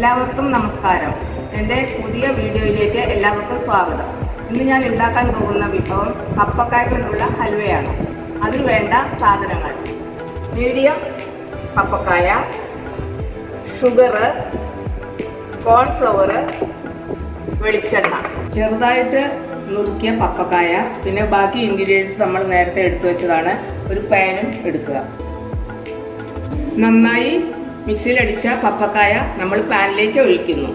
എല്ലാവർക്കും നമസ്കാരം. എന്റെ പുതിയ വീഡിയോയിലേക്ക് എല്ലാവർക്കും സ്വാഗതം. ഇന്ന് ഞാൻ ഉണ്ടാക്കാൻ പോകുന്ന വിഭവം കപ്പക്കായ കൊണ്ടുള്ള ഹൽവയാണ്. അതിന് വേണ്ട സാധനങ്ങൾ. മീഡിയം കപ്പക്കായ ഷുഗർ കോൺഫ്ലവർ വെളിച്ചെണ്ണ. ചെറുതായിട്ട് നുറുക്കിയ പപ്പക്കായ പിന്നെ ബാക്കി ഇൻഗ്രീഡിയൻസ് നമ്മൾ നേരത്തെ എടുത്തു വെച്ചതാണ് ഒരു പാനും എടുക്കുക. നന്നായി മിക്സിയിലടിച്ച പപ്പക്കായ നമ്മൾ പാനിലേക്ക് ഒഴിക്കുന്നു.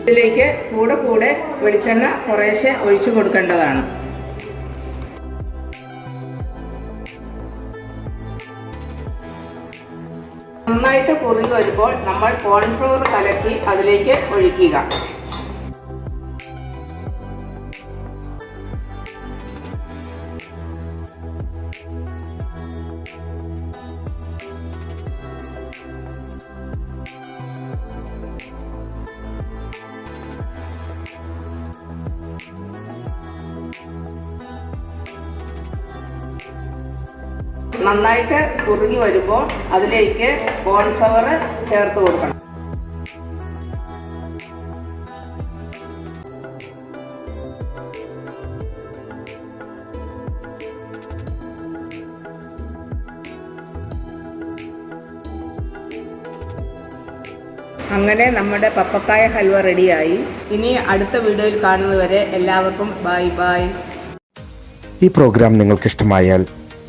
ഇതിലേക്ക് കൂടെ കൂടെ വെളിച്ചെണ്ണ കുറേശ്ശെ ഒഴിച്ചു കൊടുക്കേണ്ടതാണ്. നന്നായിട്ട് കുറുകി വരുമ്പോൾ നമ്മൾ കോൺഫ്ലോർ കലക്കി അതിലേക്ക് ഒഴിക്കുക. നന്നായിട്ട് കുറുകി വരുമ്പോൾ അതിലേക്ക് കോൺഫ്ലവർ ചേർത്ത് കൊടുക്കണം. അങ്ങനെ നമ്മുടെ പപ്പക്കായ ഹൽവ റെഡിയായി. ഇനി അടുത്ത വീഡിയോയിൽ കാണുന്നതുവരെ എല്ലാവർക്കും ബൈ ബൈ. ഈ പ്രോഗ്രാം നിങ്ങൾക്ക് ഇഷ്ടമായാൽ